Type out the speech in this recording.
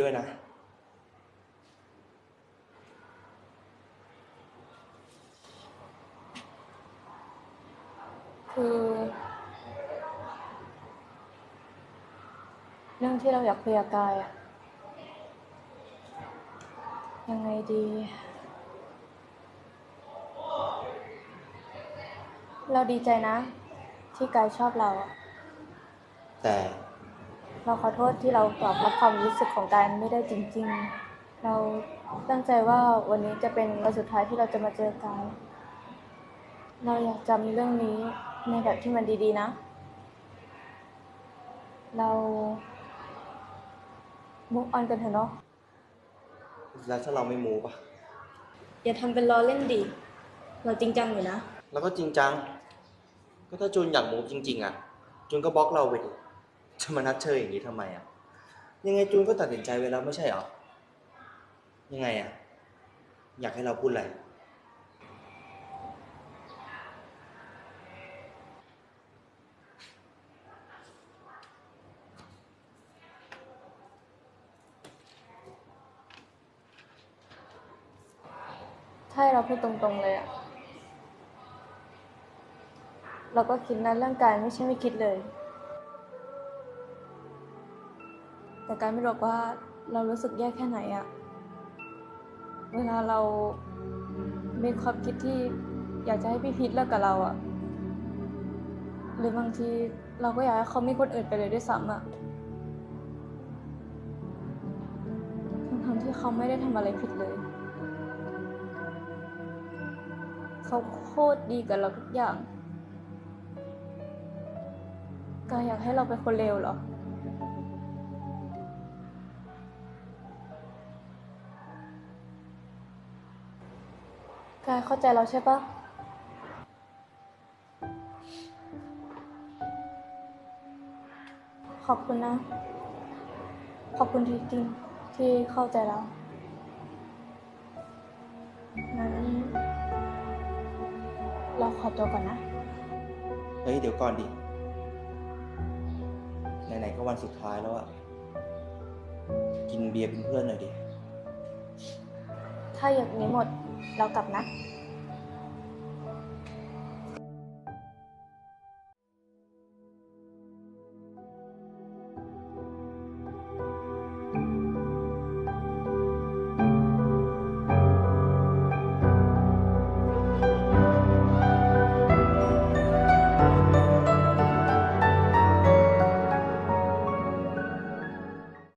ด้วยนะ คือ เรื่องที่เราอยากคุยกับกายอะยังไงดี เราดีใจนะ ที่กายชอบเราอะแต่ เราขอโทษที่เราตอบรับความรู้สึกของกายไม่ได้จริง ๆ เราตั้งใจว่าวันนี้จะเป็นวันสุดท้ายที่เราจะมาเจอกายเราอยากจำเรื่องนี้ในแบบที่มันดีๆนะ เรามุกออนกันเถอะเนาะ แล้วถ้าเราไม่มูปะอย่าทำเป็นล้อเล่นดิ เราจริงจังอยู่นะ แล้วก็จริงจัง ก็ถ้าจูนอยากมูฟจริง ๆ อะจูนก็บล็อกเราไปดิ จะมานัดเชยอย่างนี้ทำไมอะ ยังไงจูนก็ตัดสินใจไว้แล้วไม่ใช่เหรอ ยังไงอะ อยากให้เราพูดอะไร ถ้าให้เราพูดตรงๆเลยอะเราก็คิดนะเรื่องการไม่ใช่ไม่คิดเลย แต่การไม่บอกว่าเรารู้สึกแย่แค่ไหนอะเวลาเรามีความคิดที่อยากจะให้พี่พีทเลิกกับเราอะหรือบางทีเราก็อยากให้เขามีคนอื่นไปเลยด้วยซ้ำอะทั้งที่เขาไม่ได้ทำอะไรผิดเลย เขาโคตรดีกับเราทุกอย่างกายอยากให้เราเป็นคนเลวเหรอ กายเข้าใจเราใช่ปะขอบคุณนะ ขอบคุณจริงๆที่เข้าใจเรางั้นเราขอตัวก่อนนะ เฮ้ย เดี๋ยวก่อนดิ ไหนๆก็วันสุดท้ายแล้วอะกินเบียร์เป็นเพื่อนหน่อยดิ ถ้าอย่างนี้หมดเรากลับนะ